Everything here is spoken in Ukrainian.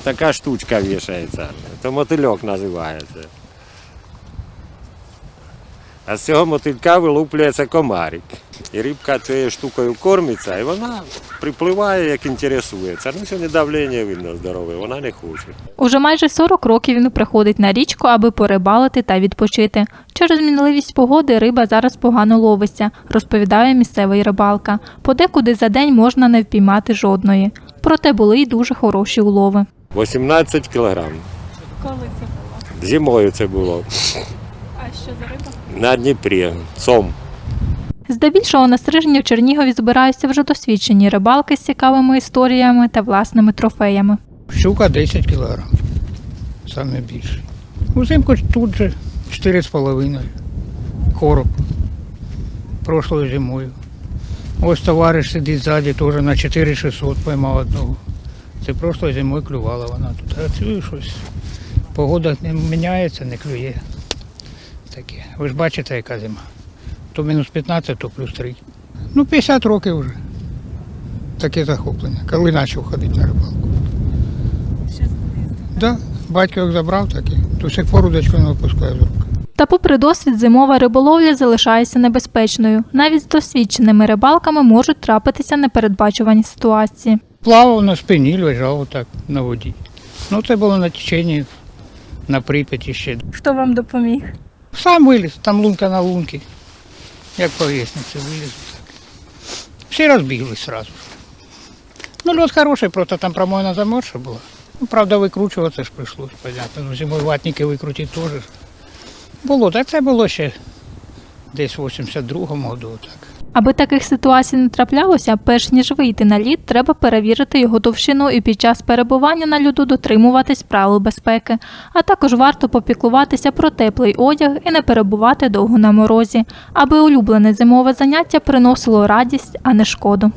Отака штучка вішається. То мотильок називається. А з цього мотилька вилуплюється комарик. І рибка цією штукою кормиться, і вона припливає, як інтересується. Ну, сьогодні давлення видно здорове, вона не хоче. Уже майже 40 років він приходить на річку, аби порибалити та відпочити. Через мінливість погоди риба зараз погано ловиться, розповідає місцевий рибалка. Подекуди за день можна не впіймати жодної. Проте були й дуже хороші улови. 18 кілограм. Коли це було? Зимою це було. А що за риба? На Дніпрі. Сом. Здебільшого на стрижні в Чернігові збираються вже досвідчені рибалки з цікавими історіями та власними трофеями. Щука 10 кг. Саме більше. Узимку тут же 4,5. Короб. Прошлою зимою. Ось товариш сидить ззаді, теж на 4600 поймав одного. Це прошлою зимою клювала вона тут. А це щось. Погода не міняється, не клює. Таке. Ви ж бачите, яка зима. То мінус 15, то плюс 3. Ну, 50 років вже. Таке захоплення. Коли почав ходити на рибалку. Да, батько як забрав таки, до сих пор удочку не випускає з рук. Та попри досвід, зимова риболовля залишається небезпечною. Навіть з досвідченими рибалками можуть трапитися непередбачувані ситуації. Плавав на спині, лежав отак на воді. Ну це було на теченні, на Прип'яті ще. Хто вам допоміг? Сам виліз, там лунка на лунки. Як по виліз. Всі розбіглись одразу. Ну, льот хороший, просто там промойна замерзша була. Ну, правда, викручуватися ж прийшлось, понятно. Ну, зимою ватники викрутити теж. Було, так це було ще десь в 82-му году. Так. Аби таких ситуацій не траплялося, перш ніж вийти на лід, треба перевірити його товщину і під час перебування на льоду дотримуватись правил безпеки. А також варто попіклуватися про теплий одяг і не перебувати довго на морозі, аби улюблене зимове заняття приносило радість, а не шкоду.